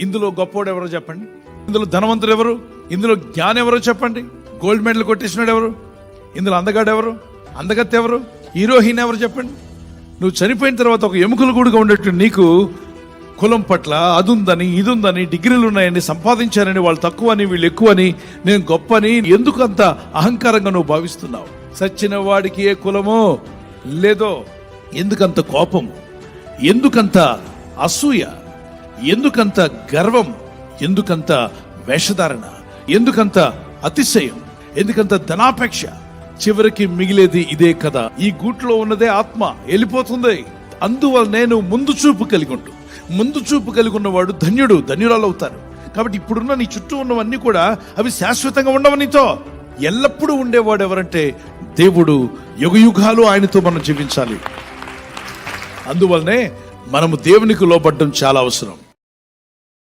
ఇందులో గొప్పోడు ఎవరో చెప్పండి. ఇందులో ధనవంతుడు ఎవరు ఇందులో జ్ఞానం ఎవరో చెప్పండి. గోల్డ్ మెడల్ కొట్టేసినాడు ఎవరు ఇందులో అందగాడు ఎవరు అందగత్తె ఎవరు హీరోయిన్ ఎవరు చెప్పండి. నువ్వు చనిపోయిన తర్వాత ఒక ఎముకలు కూడా ఉండేట్టు నీకు కులం పట్ల అది ఉందని ఇది ఉందని డిగ్రీలు ఉన్నాయని సంపాదించారని వాళ్ళు తక్కువ అని వీళ్ళు ఎక్కువ అని నేను గొప్ప అని ఎందుకు అంత అహంకారంగా నువ్వు భావిస్తున్నావు? సచ్చిన వాడికి ఏ కులమో లేదో ఎందుకంత కోపం ఎందుకంత అసూయ? ఎందుకంత గర్వం ఎందుకంత వేషధారణ ఎందుకంత అతిశయం ఎందుకంత ధనాపేక్ష? చివరికి మిగిలేది ఇదే కదా ఈ గూట్లో ఉన్నదే ఆత్మ వెళ్ళిపోతుంది. అందువల్ల నేను ముందు చూపు కలిగి ఉంటు ముందు చూపు కలిగి ఉన్నవాడు ధన్యుడు ధన్యురాలు అవుతారు కాబట్టి ఇప్పుడున్న నీ చుట్టూ ఉన్నవన్నీ కూడా అవి శాశ్వతంగా ఉండవు నీతో. ఎల్లప్పుడూ ఉండేవాడు ఎవరంటే దేవుడు. యుగయుగాలు ఆయనతో మనం జీవించాలి. అందువల్లనే మనము దేవునికి లోబడ్డం చాలా అవసరం.